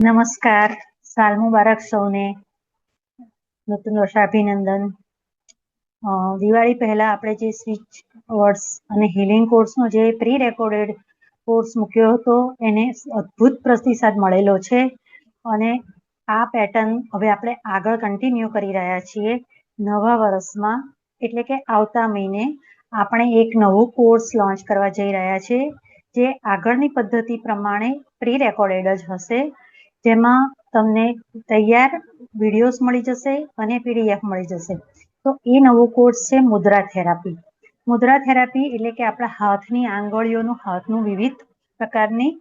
નમસ્કાર. સાલ મુબારક સૌને. નૂતન વર્ષાભિનંદન. દિવાળી પહેલા આપણે જે સ્વિચ વર્ડ્સ અને હિલિંગ કોર્સનો જે પ્રી રેકોર્ડેડ કોર્સ મૂક્યો હતો, એને અદ્ભુત પ્રતિસાદ મળેલો છે. અને આ પેટર્ન હવે આપણે આગળ કન્ટિન્યુ કરી રહ્યા છીએ નવા વર્ષમાં એટલે કે આવતા મહિને આપણે એક નવો કોર્સ લોન્ચ કરવા જઈ રહ્યા છીએ, જે આગળની પદ્ધતિ પ્રમાણે પ્રી રેકોર્ડેડ જ હશે. જેમાં તમને તૈયાર વિડીયોઝ મળી જશે અને પીડીએફ મળી જશે. તો એ નવો કોર્સ છે મુદ્રા થેરાપી. મુદ્રા થેરાપી એટલે કે આપણા હાથની આંગળીઓનું, હાથનું વિવિધ પ્રકારની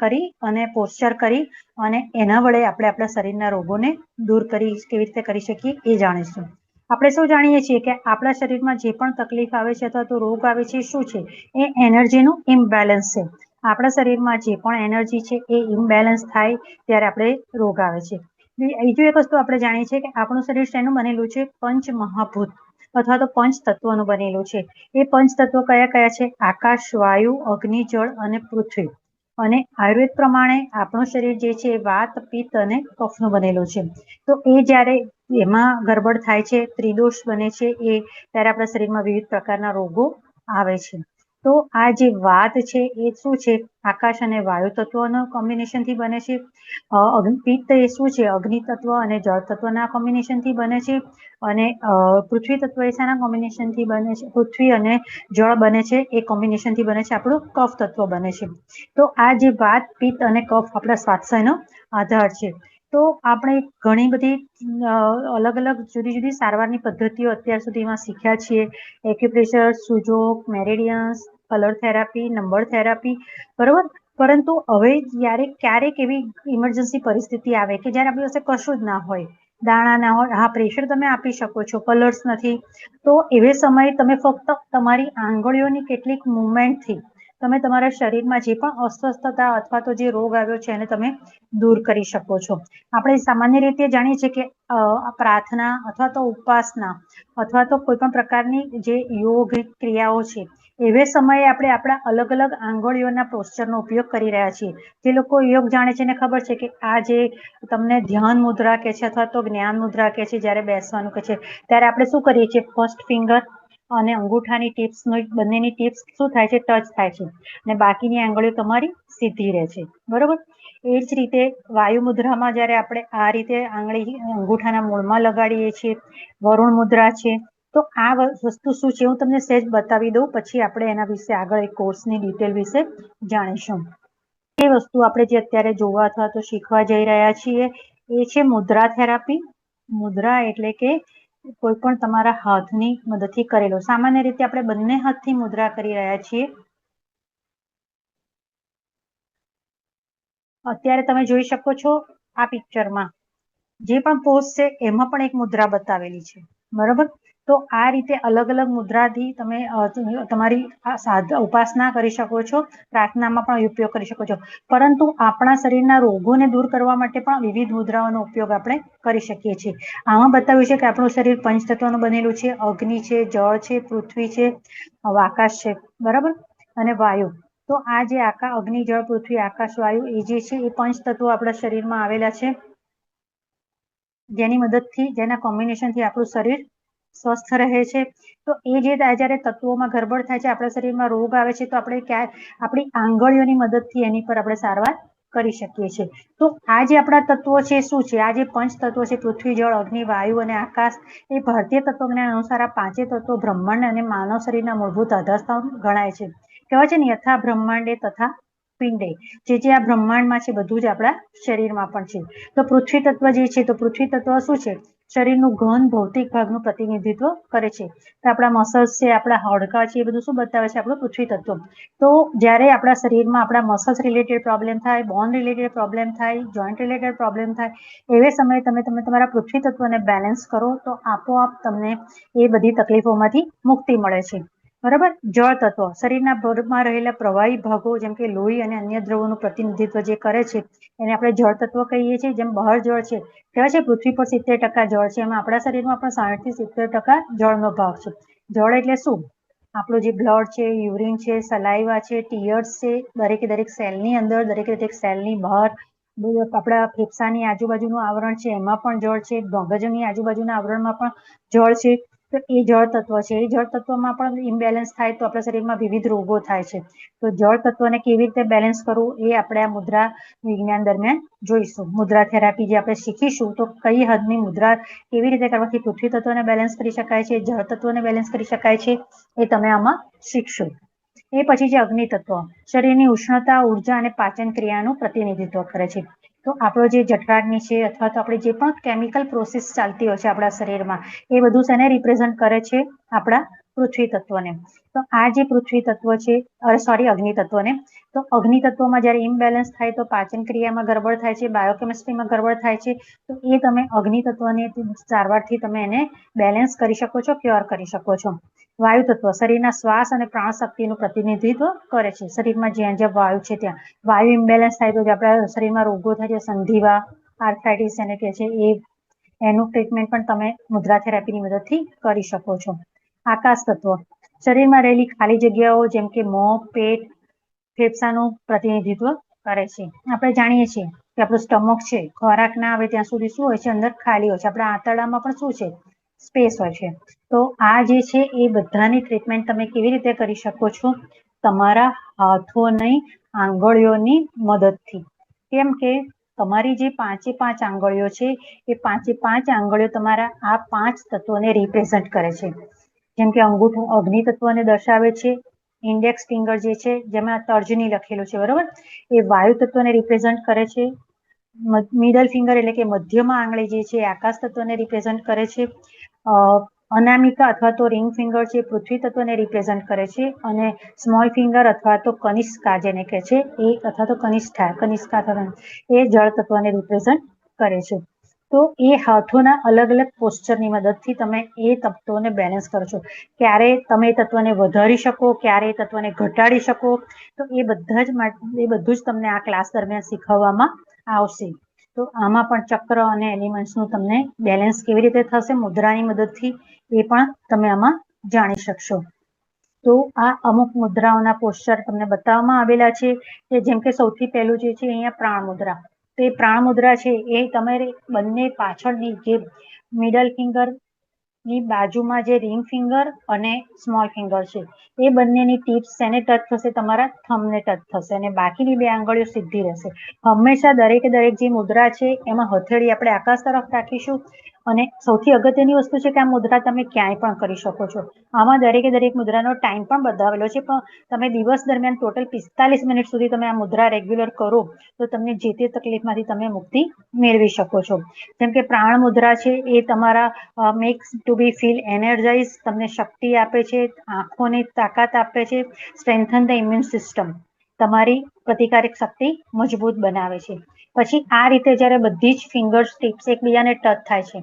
કરી અને પોસ્ચર કરી અને એના વડે આપણે આપણા શરીરના રોગોને દૂર કરી કેવી રીતે કરી શકીએ એ જાણીશું આપણે સૌ જાણીએ છીએ કે આપણા શરીરમાં જે પણ તકલીફ આવે છે અથવા તો રોગ આવે છે, શું છે? એ એનર્જીનું ઇમ્બેલેન્સ છે. આપણા શરીરમાં જે પણ એનર્જી છે એ ઇમ્બેલેન્સ થાય ત્યારે આપણે રોગ આવે છે. બીજું એક વસ્તુ આપણે જાણીએ છીએ કે આપણું શરીર શેનું બનેલું છે? પંચ મહાભૂત અથવા તો પંચ તત્વોનું બનેલું છે. એ પંચ તત્વો કયા કયા છે? આકાશ, વાયુ, અગ્નિ, જળ અને પૃથ્વી. અને આયુર્વેદ પ્રમાણે આપણું શરીર જે છે વાત, પિત્ત અને કફનું બનેલું છે. તો એ જ્યારે એમાં ગરબડ થાય છે, ત્રિદોષ બને છે એ, ત્યારે આપણા શરીરમાં વિવિધ પ્રકારના રોગો આવે છે. તો આ જે વાત છે એ શું છે? આકાશ અને વાયુ તત્વોના કોમ્બિનેશનથી બને છે? પિત્ત એ શું છે? અગ્નિ તત્વ અને જળ તત્વના કોમ્બિનેશનથી બને છે? અને પૃથ્વી તત્વ એ શાના કોમ્બિનેશનથી બને છે? પૃથ્વી અને જળ બને છે? એ કોમ્બિનેશનથી બને છે? આપણું કફ તત્વ બને છે. તો આ જે વાત પિત્ત અને કફ આપણા સ્વાસ્થ્યનો આધાર છે. તો આપણે ઘણી બધી અલગ અલગ જુદી જુદી સારવારની પદ્ધતિઓ અત્યાર સુધીમાં શીખ્યા છીએ. Acupressure sujok meridians colour therapy number therapy બરોબર? પરંતુ હવે જ્યારે ક્યારેક એવી ઇમરજન્સી પરિસ્થિતિ આવે કે જ્યારે આપણી પાસે કશું જ ના હોય, દાણા ના હોય, હા પ્રેશર તમે આપી શકો છો કલર્સ નથી, તો એવે સમયે તમે ફક્ત તમારી આંગળીઓની કેટલીક મુવમેન્ટથી તમે તમારા શરીરમાં જે પણ અસ્વસ્થતા અથવા તો જે રોગ આવ્યો છે એને તમે દૂર કરી શકો છો. આપણે સામાન્ય રીતે જાણીએ છીએ કે પ્રાર્થના અથવા તો ઉપાસના અથવા તો કોઈ પણ પ્રકારની જે યોગ ક્રિયાઓ છે, એવે સમયે આપણે આપણા અલગ અલગ આંગળીઓના પોસ્ચરનો ઉપયોગ કરી રહ્યા છીએ. જે લોકો યોગ જાણે છે એને ખબર છે કે આ જે તમને ધ્યાન મુદ્રા કહે છે અથવા તો જ્ઞાન મુદ્રા કે છે જ્યારે બેસવાનું કે છે, ત્યારે આપણે શું કરીએ છીએ? ફર્સ્ટ ફિંગર અને અંગૂઠાની ટિપ્સ બંનેની ટિપ્સ શું થાય છે? ટચ થાય છે. અને બાકીની આંગળીઓ તમારી સીધી રહે છે. બરોબર? એ જ રીતે વાયુ મુદ્રામાં જ્યારે આપણે આ રીતે આંગળી, અંગૂઠાના મૂળમાં લગાડીએ છીએ, વરુણ મુદ્રા છે, તો આ વસ્તુ શું છે? હું તમને સહેજ બતાવી દઉં. પછી આપણે એના વિશે આગળ એક કોર્સની ડિટેલ વિશે જાણીશું. એ વસ્તુ આપણે જે અત્યારે જોવા અથવા તો શીખવા જઈ રહ્યા છીએ, એ છે મુદ્રા થેરાપી મુદ્રા એટલે કે કોઈ પણ તમારા હાથની મદદથી કરેલો. સામાન્ય રીતે આપણે બંને હાથથી મુદ્રા કરી રહ્યા છીએ. અત્યારે તમે જોઈ શકો છો આ પિક્ચરમાં જે પણ પોસ્ટ છે, એમાં પણ એક મુદ્રા બતાવેલી છે. બરોબર? તો આ રીતે અલગ અલગ મુદ્રાથી તમે તમારી ઉપાસના કરી શકો છો, પ્રાર્થનામાં પણ ઉપયોગ કરી શકો છો. પરંતુ આપણા શરીરના રોગોને દૂર કરવા માટે પણ વિવિધ મુદ્રાઓનો ઉપયોગ આપણે કરી શકીએ છીએ. આમાં બતાવ્યું છે કે આપણું શરીર પંચતત્વનું બનેલું છે, અગ્નિ છે, જળ છે, પૃથ્વી છે આકાશ છે, બરાબર? અને વાયુ. તો આ જે આકા, અગ્નિ, જળ, પૃથ્વી, આકાશ, વાયુ, એ જે છે, એ પંચતત્વો આપણા શરીરમાં આવેલા છે. જેની મદદથી, જેના કોમ્બિનેશનથી આપણું શરીર સ્વસ્થ રહે છે. તો એ જે જ્યારે તત્વોમાં ગરબડ થાય છે, આપણા શરીરમાં રોગ આવે છે, તો આપણે ક્યાં, આપણી આંગળીઓની મદદથી એની પર આપણે સારવાર કરી શકીએ છીએ. તો આ જે આપણા તત્વો છે, શું છે? આ જે પંચ તત્વો છે, પૃથ્વી, જળ, અગ્નિ, વાયુ અને આકાશ, એ ભારતીય તત્વજ્ઞાન અનુસાર આ પાંચે તત્વો બ્રહ્માંડ અને માનવ શરીરના મૂળભૂત આધારસ્તંભ ગણાય છે. કહેવાય છે ને, યથા બ્રહ્માંડે તથા પિંડે. જે જે આ બ્રહ્માંડમાં છે, બધું જ આપણા શરીરમાં પણ છે. તો પૃથ્વી તત્વ જે છે, તો પૃથ્વી તત્વ શું છે? શરીરનું ઘન ભૌતિક ભાગનું પ્રતિનિધિત્વ કરે છે. તો આપણા મસલ્સ છે, આપણા હાડકા છે, એ બધું શું બતાવે છે? આપણું પૃથ્વી તત્વ. તો જ્યારે આપણા શરીરમાં આપણા મસલ્સ રિલેટેડ પ્રોબ્લેમ થાય બોન રિલેટેડ પ્રોબ્લેમ થાય જોઈન્ટ રિલેટેડ પ્રોબ્લેમ થાય, એવે સમયે તમે તમે તમારા પૃથ્વી તત્વને બેલેન્સ કરો, તો આપોઆપ તમને એ બધી તકલીફોમાંથી મુક્તિ મળે છે. બરાબર? જળ તત્વ. શરીરના ભરમાં રહેલા પ્રવાહી ભાગો જેમ કે લોહી અને અન્ય દ્રવોનું પ્રતિનિધિત્વ જે કરે છે, એને આપણે જળ તત્વ કહીએ છીએ, જેમ બહાર જળ છે. કેવા છે પૃથ્વી પર સિત્તેર ટકા જળ છે. એમાં આપણા શરીરમાં પણ સાઠથી સિત્તેર ટકા જળનો ભાગ છે. જળ એટલે શું? આપણું જે બ્લડ છે, યુરિન છે સલાઈવા છે, ટીયર્સ છે, દરેકે દરેક સેલની અંદર, દરેકે દરેક સેલની બહાર. આપણા ફેફસાની આજુબાજુનું આવરણ છે, એમાં પણ જળ છે. મગજની આજુબાજુના આવરણમાં પણ જળ છે. તો એ જળ તત્વ છે. એ જળ તત્વમાં પણ ઇમ્બેલેન્સ થાય તો આપણા શરીરમાં વિવિધ રોગો થાય છે. તો જળ તત્વને કેવી રીતે બેલેન્સ કરવું એ આપણે આ મુદ્રા વિજ્ઞાન દરમિયાન જોઈશું. મુદ્રા થેરાપી જે આપણે શીખીશું તો કઈ હદની મુદ્રા કેવી રીતે કરવાથી પૃથ્વી તત્વને બેલેન્સ કરી શકાય છે, જળ તત્વને બેલેન્સ કરી શકાય છે એ તમે આમાં શીખશો. એ પછી છે અગ્નિ તત્વ. શરીરની ઉષ્ણતા, ઊર્જા અને પાચન ક્રિયાનું પ્રતિનિધિત્વ કરે છે. તો આપણો જે જઠરાગ્નિ છે અથવા તો આપણે જે પણ કેમિકલ પ્રોસેસ ચાલતી હોય છે આપણા શરીરમાં, એ બધું શેને રિપ્રેઝન્ટ કરે છે આપણા પૃથ્વી તત્વને તો આ જે પૃથ્વી તત્વ છે સોરી અગ્નિ તત્વને તો અગ્નિ તત્વમાં જ્યારે ઇમ્બેલેન્સ થાય તો પાચન ક્રિયામાં ગરબડ થાય છે બાયોકેમિસ્ટ્રીમાં ગરબડ થાય છે, તો એ તમે અગ્નિ તત્વને સારવારથી તમે એને બેલેન્સ કરી શકો છો ક્યોર કરી શકો છો. વાયુ તત્વ શરીરના શ્વાસ અને પ્રાણ શક્તિનું પ્રતિનિધિત્વ કરે છે. શરીરમાં જ્યાં જ્યાં વાયુ છે ત્યાં. વાયુ ઇમ્બેલેન્સ થાય તો આપણા શરીરમાં રોગો થાય છે, સંધિવા આર્થરાઇટિસ એને કહે છે, એ, એનું ટ્રીટમેન્ટ પણ તમે મુદ્રા થેરાપીની મદદથી કરી શકો છો. આકાશ તત્વ શરીરમાં રહેલી ખાલી જગ્યાઓ જેમ કે મોં, પેટ, ફેફસાનું પ્રતિનિધિત્વ કરે છે. આપણે જાણીએ છીએ કે આપણું સ્ટમક છે, ખોરાક ના આવે ત્યાં સુધી શું હોય છે, અંદર ખાલી હોય છે. આપણા આંતરડામાં પણ શું છે, સ્પેસ હોય છે. તો આ જે છે એ બધાની ટ્રીટમેન્ટ તમે કેવી રીતે કરી શકો છો? તમારા હાથોની આંગળીઓની મદદથી. કેમ કે તમારી જે પાંચે પાંચ આંગળીઓ છે, એ પાંચે પાંચ આંગળીઓ તમારા આ પાંચ તત્વોને રિપ્રેઝન્ટ કરે છે. જેમ કે અંગૂઠો અગ્નિ તત્વને દર્શાવે છે. ઇન્ડેક્સ ફિંગર જે છે, જેમાં તર્જની લખેલું છે, બરોબર? એ વાયુ તત્વને રિપ્રેઝન્ટ કરે છે. મિડલ ફિંગર એટલે કે મધ્યમાં આંગળી જે છે આકાશ તત્વને રિપ્રેઝન્ટ કરે છે. અનામિકા અથવા તો રિંગ ફિંગર છે પૃથ્વી તત્વને રિપ્રેઝન્ટ કરે છે. અને સ્મોલ ફિંગર અથવા તો કનિષ્કા જેને કહે છે, એ અથવા તો કનિષ્ઠા, કનિષ્કા અથવા એ જળ તત્વને રિપ્રેઝન્ટ કરે છે. તો એ હાથોના અલગ અલગ પોસ્ચરની મદદથી તમે એ તત્વોને બેલેન્સ કરશો ક્યારે તમે એ તત્વને વધારી શકો, ક્યારે તત્વને ઘટાડી શકો, તો એ બધા જ એ બધું જ તમને આ ક્લાસ દરમિયાન શીખવવામાં આવશે. તો આમાં પણ ચક્ર અને એલિમેન્ટ્સનું તમને બેલેન્સ કેવી રીતે થશે, મુદ્રાની મદદથી એ પણ તમે આમાં જાણી શકશો. તો આ અમુક મુદ્રાઓના પોસ્ચર તમને બતાવવામાં આવેલા છે કે જેમ કે સૌથી પહેલું જે છે અહીંયા પ્રાણ મુદ્રા. તો પ્રાણ મુદ્રા છે એ તમારે બંને પાછળની જે મિડલ ફિંગરની બાજુમાં જે રિંગ ફિંગર અને સ્મોલ ફિંગર છે, એ બંનેની ટીપ્સ એને ટચ થશે? તમારા થમને ટચ થશે અને બાકીની બે આંગળીઓ સીધી રહેશે. હંમેશા દરેકે દરેક જે મુદ્રા છે, એમાં હથેળી આપણે આકાશ તરફ રાખીશું. અને સૌથી અગત્યની વસ્તુ છે કે આ મુદ્રા તમે ક્યાંય પણ કરી શકો છો. આમાં દરેકે દરેક મુદ્રાનો ટાઈમ પણ બતાવેલો છે, પણ તમે દિવસ દરમિયાન ટોટલ પિસ્તાલીસ મિનિટ સુધી તમે આ મુદ્રા રેગ્યુલર કરો, તો તમને જે તે તકલીફમાંથી તમે મુક્તિ મેળવી શકો છો. જેમ કે પ્રાણ મુદ્રા છે, એ તમારા makes to be feel energize તમને શક્તિ આપે છે, આંખોને તાકાત આપે છે સ્ટ્રેન્થન ધ ઇમ્યુન સિસ્ટમ તમારી પ્રતિકારક શક્તિ મજબૂત બનાવે છે. પછી આ રીતે જ્યારે બધી જ ફિંગર્સ ટિપ્સ એકબીજાને ટચ થાય છે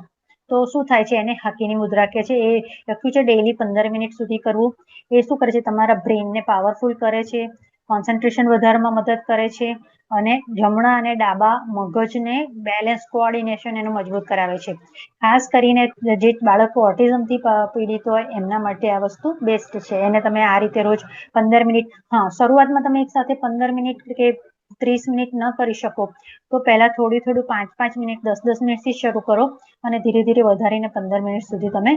તો શું થાય છે એને હાકીની મુદ્રા કે છે, એ લખ્યું છે ડેઈલી પંદર મિનિટ સુધી કરવું. એ શું કરે છે? તમારા બ્રેનને પાવરફુલ કરે છે કોન્સન્ટ્રેશન વધારવામાં મદદ કરે છે અને જમણા અને ડાબા મગજને બેલેન્સ કોઓર્ડિનેશન એનું મજબૂત કરાવે છે. ખાસ કરીને જે બાળકો ઓટિઝમથી પીડિત હોય, એમના માટે આ વસ્તુ બેસ્ટ છે. એને તમે આ રીતે રોજ પંદર મિનિટ હા, શરૂઆતમાં તમે એક સાથે પંદર મિનિટ કે ત્રીસ મિનિટ ન કરી શકો. તો પહેલા થોડું થોડું પાંચ પાંચ મિનિટ, દસ દસ મિનિટથી શરૂ કરો અને ધીરે ધીરે વધારીને પંદર મિનિટ સુધી તમે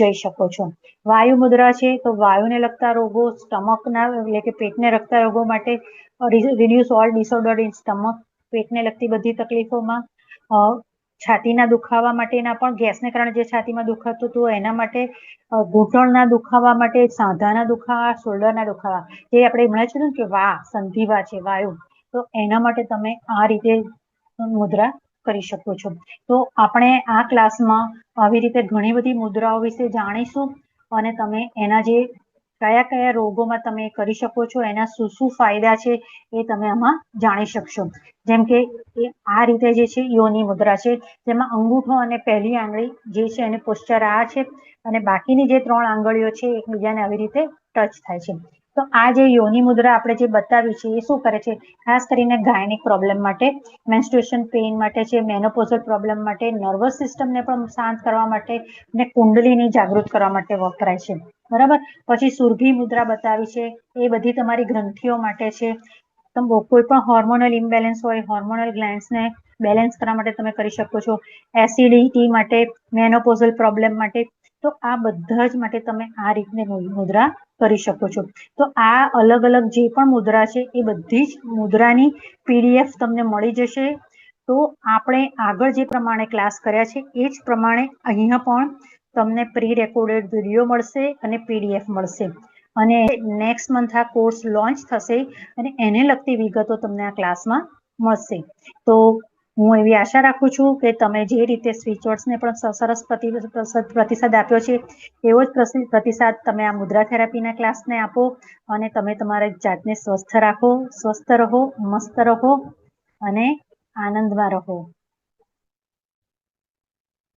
જઈ શકો છો. વાયુ મુદ્રા છે તો વાયુને લગતા રોગો, સ્ટમકના એટલે કે પેટને લગતા રોગો માટે reduce all disorder in stomach. પેટને લગતી બધી તકલીફોમાં છાતીના દુખાવા માટેના પણ, ગેસને કારણે જે છાતીમાં દુખાતું હતું એના માટે ઘૂંટણના દુખાવા માટે, સાંધાના દુખાવા, શોલ્ડરના દુખાવા. જે આપણે હમણાં છે ને કે વા, સંધિવા છે, વાયુ. તો એના માટે તમે આ રીતે મુદ્રા કરી શકો છો. તો આપણે આ ક્લાસમાં આવી રીતે ઘણી બધી મુદ્રાઓ વિશે જાણીશું અને તમે એના જે કયા કયા રોગોમાં તમે કરી શકો છો, એના શું શું ફાયદા છે એ તમે આમાં જાણી શકશો. જેમ કે આ રીતે જે છે યોની મુદ્રા છે, જેમાં અંગૂઠો અને પહેલી આંગળી જે છે એને પોસ્ચર આ છે અને બાકીની જે ત્રણ આંગળીઓ છે એકબીજાને આવી રીતે ટચ થાય છે. તો આ જે યોની મુદ્રા આપણે જે બતાવી છે, એ શું કરે છે? ખાસ કરીને ગાયનિક પ્રોબ્લેમ માટે મેન્સ્ટ્રુએશન પેઇન માટે છે મેનોપોઝલ પ્રોબ્લેમ માટે નર્વસ સિસ્ટમને પણ શાંત કરવા માટે અને કુંડલીની જાગૃત કરવા માટે વપરાય છે. બરાબર? પછી સુરભી મુદ્રા બતાવી છે, એ બધી તમારી ગ્રંથિઓ માટે છે. તમે કોઈ પણ હોર્મોનલ ઇમ્બેલેન્સ હોય હોર્મોનલ ગ્લેન્ડ્સને બેલેન્સ કરવા માટે તમે કરી શકો છો. એસિડિટી માટે મેનોપોઝલ પ્રોબ્લેમ માટે તો આ બધા જ માટે તમે આ રીતની મુદ્રા કરી શકો છો. તો આ અલગ અલગ જે પણ મુદ્રા છે, એ બધી જ મુદ્રાની પીડીએફ તમને મળી જશે. તો આપણે આગળ જે પ્રમાણે ક્લાસ કર્યા છે, એ જ પ્રમાણે અહીંયા પણ તમને પ્રી રેકોર્ડેડ વીડિયો મળશે અને પીડીએફ મળશે. અને નેક્સ્ટ મંથ આ કોર્સ લોન્ચ થશે અને એને લગતી વિગતો તમને આ ક્લાસમાં મળશે. તો હું એવી આશા રાખું છું કે તમે જે રીતે સ્વિચવર્ડ્સને પણ સરસ પ્રતિસાદ આપ્યો છે, એવો જ પ્રતિસાદ તમે આ મુદ્રા થેરાપીના ક્લાસને આપો અને તમે તમારા જાતને સ્વસ્થ રાખો, સ્વસ્થ રહો, મસ્ત રહો અને આનંદમાં રહો.